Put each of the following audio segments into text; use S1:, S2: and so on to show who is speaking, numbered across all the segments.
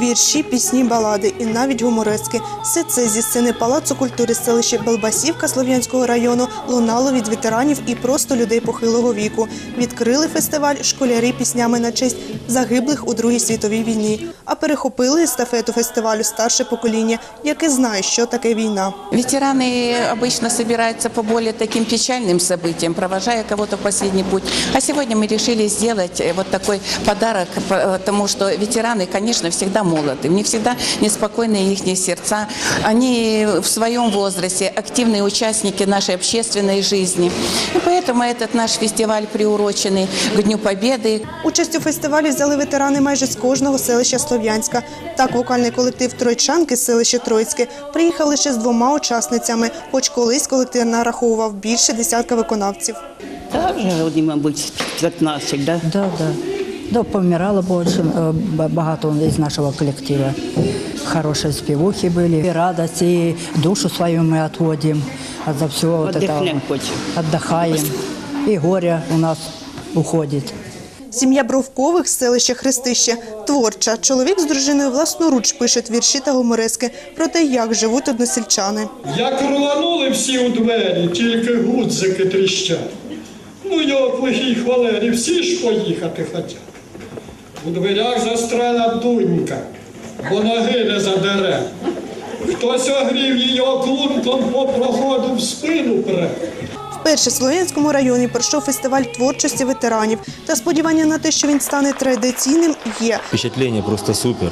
S1: Вірші, пісні, балади і навіть гуморески. Все це зі сцени Палацу культури селища Белбасівка Слов'янського району лунало від ветеранів і просто людей похилого віку. Відкрили фестиваль школярі піснями на честь загиблих у Другій світовій війні. А перехопили естафету фестивалю старше покоління, яке знає, що таке війна.
S2: Ветераны обычно собираются по более таким печальным событиям, провожая кого-то в последний путь. А сегодня мы решили сделать э, вот такой подарок, потому что ветераны, конечно, всегда молоды. У них всегда неспокойные их сердца. Они в своем возрасте активные участники нашей общественной жизни. И поэтому этот наш фестиваль приуроченный к Дню Победы,
S1: Участь у фестивалі взяли ветерани майже з кожного селища Слов'янська. Так, вокальний колектив Тройчанки з селища Троїцьке приїхав лише з двома учасницями, хоч колись колектив нараховував більше десятка виконавців.
S3: Та вже, вони, мабуть, 15, да?
S4: Да, да. Да, помирало больше, э, б- багато из нашего коллектива. Хорошие спевухи были. И радость, и душу свою мы отводим от за всего вот
S3: Отдохнем
S4: этого.
S3: хоть.
S4: Отдыхаем. И горе у нас уходит.
S1: Сім'я Бровкових з селища Хрестище творча. Чоловік з дружиною власноруч пишуть вірші та гуморески про те, як живуть односельчани.
S5: Як рванули всі у двері, тільки гудзики тріщать. Ну його плохій хвалері, всі ж поїхати хотять. У дверях застрела дунька, бо ноги не задере. Хтось огрів її оклунком по проходу в спину пре.
S1: Вперше в Слов'янському районі пройшов фестиваль творчості ветеранів. Та сподівання на те, що він стане традиційним, є.
S6: Впечатление просто супер.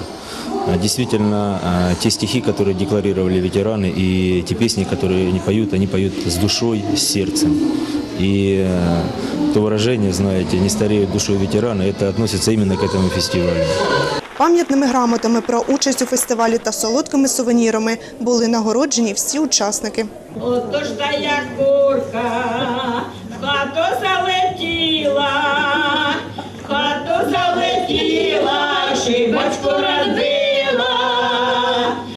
S6: А, Действительно, а, те стихи, которые декларировали ветераны, и те песни, которые они поют, они поют с душой, с сердцем. И э, то выражение, знаете, не стареют душой ветераны, это относится именно к этому фестивалю.
S1: Пам'ятними грамотами про участь у фестивалі та солодкими сувенірами були нагороджені всі учасники.
S7: Ото ж та як курка,